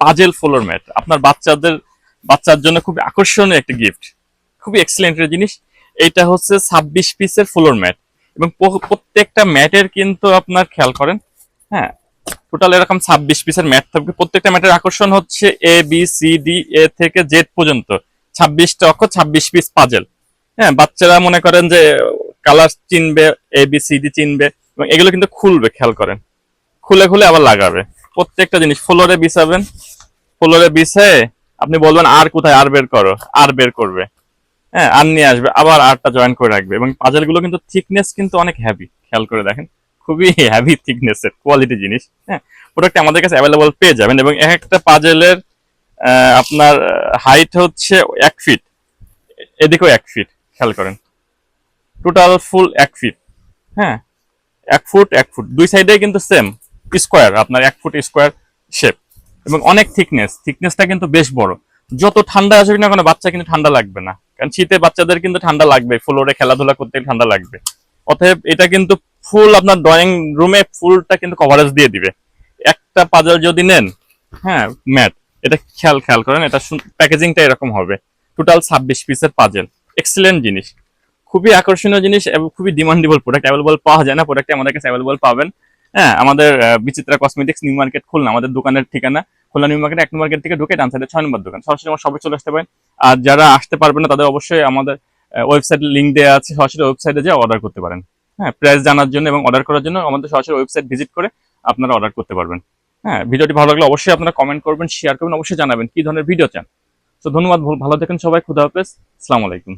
Puzzle floor mat. আপনার বাচ্চাদের, বাচ্চার জন্য খুব আকর্ষণীয় একটা গিফট খুবই এক্সিলেন্ট জিনিস। এইটা হচ্ছে ছাব্বিশ পিসের ফ্লোর ম্যাট। এবং প্রত্যেকটা ম্যাটের কিন্তু আপনার খেয়াল করেন হ্যাঁ টোটাল এরকম ছাব্বিশ পিসের ম্যাট থাকবে। প্রত্যেকটা ম্যাটের আকর্ষণ হচ্ছে A B C D A থেকে জেড পর্যন্ত। ছাব্বিশটা অক্ষ ছাব্বিশ পিস পাজেল হ্যাঁ বাচ্চারা মনে করেন যে কালার চিনবে এ বি সি ডি চিনবে, এবং এগুলো কিন্তু খুলবে, খেয়াল করেন। খুলে খুলে আবার লাগাবে। প্রত্যেকটা জিনিস, ফ্লোরে বিছাবেন, ফ্লোরে বিছায় আপনি বলবেন আর কোথায়, আর বের করো, আর বের করবে। হ্যাঁ আর নিয়ে আসবে, আবার আরটা জয়েন করে রাখবে। এবং পাজেলগুলো কিন্তু থিকনেস কিন্তু অনেক হ্যাভি খেয়াল করে দেখেন। খুবই হ্যাভি থিকনেস এর কোয়ালিটি জিনিস হ্যাঁ। প্রোডাক্ট আমাদের কাছে অ্যাভেলেবল পেয়ে যাবেন এবং এক একটা পাজেলের আপনার হাইট হচ্ছে এক ফিট এদিকেও এক ফিট খেয়াল করেন। টোটাল ফুল এক ফিট হ্যাঁ। এক ফুট এক ফুট দুই সাইডে কিন্তু সেম স্কোয়ার, আপনার এক ফুট স্কোয়ার শেপ এবং অনেক থিকনেস থিকনেসটা কিন্তু বেশ বড়। যত ঠান্ডা আসবে না কোনো, বাচ্চা কিন্তু ঠান্ডা লাগবে না। কারণ শীতে বাচ্চাদের কিন্তু ঠান্ডা লাগবে ফ্লোরে খেলাধুলা করতে ঠান্ডা লাগবে। অতএব এটা কিন্তু ফুল আপনার ড্রয়িং রুমে ফুলটা কিন্তু কভারেজ দিয়ে দিবে। একটা পাজল যদি নেন হ্যাঁ ম্যাট, এটা খেয়াল খেয়াল করেন, এটা প্যাকেজিংটা এরকম হবে। টোটাল ছাব্বিশ পিসের পাজেল এক্সিলেন্ট জিনিস। খুবই আকর্ষণীয় জিনিস এবং খুবই ডিমান্ডেবল প্রোডাক্ট অ্যাভেলেবল পাওয়া যায় না প্রোডাক্ট আমাদের কাছে অ্যাভেলেবল পাবেন। হ্যাঁ আমাদের Bichitra cosmetics New Market Khulna, আমাদের দোকানের ঠিকানা। খুলনা নিউ মার্কেট এক নম্বর গেট থেকে ঢুকে ডান সাইডে ছয় নম্বর দোকান। সরাসরি আমার সবাই চলে আসতে পারেন। আর যারা আসতে পারবেন না, তাদের অবশ্যই আমাদের ওয়েবসাইট লিঙ্ক দেওয়া আছে। সরাসরি ওয়েবসাইটে যেয়ে অর্ডার করতে পারেন। হ্যাঁ প্রাইস জানার জন্য এবং অর্ডার করার জন্য আমাদের সরাসরি ওয়েবসাইট ভিজিট করে আপনারা অর্ডার করতে পারবেন। হ্যাঁ ভিডিওটি ভালো লাগলে অবশ্যই আপনারা কমেন্ট করবেন শেয়ার করবেন, অবশ্যই জানাবেন কি ধরনের ভিডিও চান। তো ধন্যবাদ, ভালো থাকেন সবাই, খুদা হাফেজ আলাইকুম।